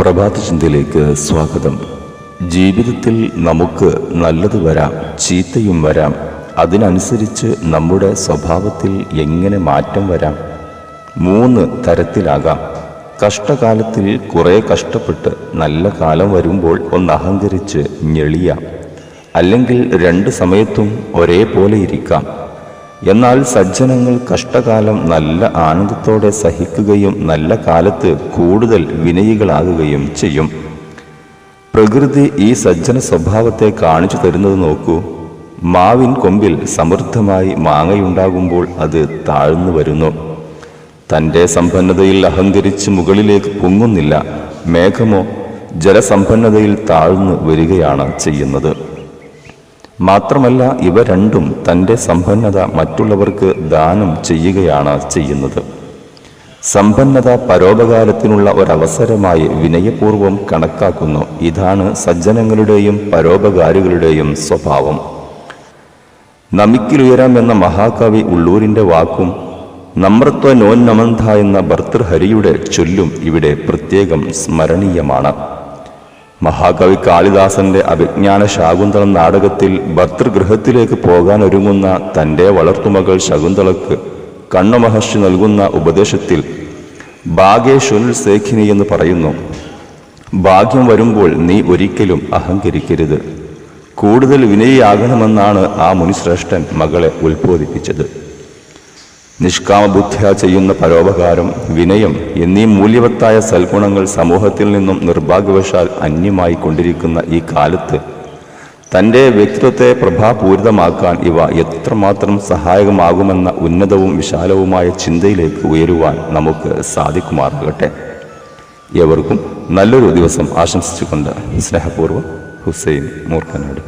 പ്രഭാത ചിന്തയിലേക്ക് സ്വാഗതം. ജീവിതത്തിൽ നമുക്ക് നല്ലത് വരാം ചീത്തയും വരാം. അതിനനുസരിച്ച് നമ്മുടെ സ്വഭാവത്തിൽ എങ്ങനെ മാറ്റം വരാം? മൂന്ന് തരത്തിലാകാം. കഷ്ടകാലത്തിൽ കുറേ കഷ്ടപ്പെട്ട് നല്ല കാലം വരുമ്പോൾ ഒന്ന് അഹങ്കരിച്ച് ഞെളിയാം. അല്ലെങ്കിൽ രണ്ട് സമയത്തും ഒരേപോലെ ഇരിക്കാം. എന്നാൽ സജ്ജനങ്ങൾ കഷ്ടകാലം നല്ല ആനന്ദത്തോടെ സഹിക്കുകയും നല്ല കാലത്ത് കൂടുതൽ വിനയികളാകുകയും ചെയ്യും. പ്രകൃതി ഈ സജ്ജന സ്വഭാവത്തെ കാണിച്ചു തരുന്നത് നോക്കൂ. മാവിൻ കൊമ്പിൽ സമൃദ്ധമായി മാങ്ങയുണ്ടാകുമ്പോൾ അത് താഴ്ന്നു വരുന്നു. തന്റെ സമ്പന്നതയിൽ അഹങ്കരിച്ച് മുകളിലേക്ക് പൊങ്ങുന്നില്ല. മേഘമോ ജലസമ്പന്നതയിൽ താഴ്ന്നു വരികയാണ് ചെയ്യുന്നത്. മാത്രമല്ല ഇവ രണ്ടും തന്റെ സമ്പന്നത മറ്റുള്ളവർക്ക് ദാനം ചെയ്യുകയാണ് ചെയ്യുന്നത്. സമ്പന്നത പരോപകാരത്തിനുള്ള ഒരവസരമായി വിനയപൂർവം കണക്കാക്കുന്നു. ഇതാണ് സജ്ജനങ്ങളുടെയും പരോപകാരികളുടെയും സ്വഭാവം. നമിക്കിലുയരാം എന്ന മഹാകവി ഉള്ളൂരിന്റെ വാക്കും നമ്രത്വ നോൻ എന്ന ഭർത്തൃഹരിയുടെ ചൊല്ലും ഇവിടെ പ്രത്യേകം സ്മരണീയമാണ്. മഹാകവി കാളിദാസന്റെ അഭിജ്ഞാന ശാകുന്തളം നാടകത്തിൽ ഭർത്തൃഗൃഹത്തിലേക്ക് പോകാൻ ഒരുങ്ങുന്ന തന്റെ വളർത്തുമകൾ ശകുന്തളക്ക് കണ്ണമഹർഷി നൽകുന്ന ഉപദേശത്തിൽ ഭാഗ്യേശ്വരുൽ സേഖിനി എന്ന് പറയുന്നു. ഭാഗ്യം വരുമ്പോൾ നീ ഒരിക്കലും അഹങ്കരിക്കരുത്. കൂടുതൽ വിനയിയാകണമെന്നാണ് ആ മുനിശ്രേഷ്ഠൻ മകളെ ഉത്ബോധിപ്പിച്ചത്. നിഷ്കാമബുദ്ധ്യ ചെയ്യുന്ന പരോപകാരം വിനയം എന്നീ മൂല്യവത്തായ സൽഗുണങ്ങൾ സമൂഹത്തിൽ നിന്നും നിർഭാഗ്യവശാൽ അന്യമായി കൊണ്ടിരിക്കുന്ന ഈ കാലത്ത് തന്റെ വ്യക്തിത്വത്തെ പ്രഭാപൂരിതമാക്കാൻ ഇവ എത്രമാത്രം സഹായകമാകുമെന്ന ഉന്നതവും വിശാലവുമായ ചിന്തയിലേക്ക് ഉയരുവാൻ നമുക്ക് സാധിക്കുമാറാകട്ടെ. ഏവർക്കും നല്ലൊരു ദിവസം ആശംസിച്ചുകൊണ്ട് സ്നേഹപൂർവം ഹുസൈൻ മൂർക്കനാട്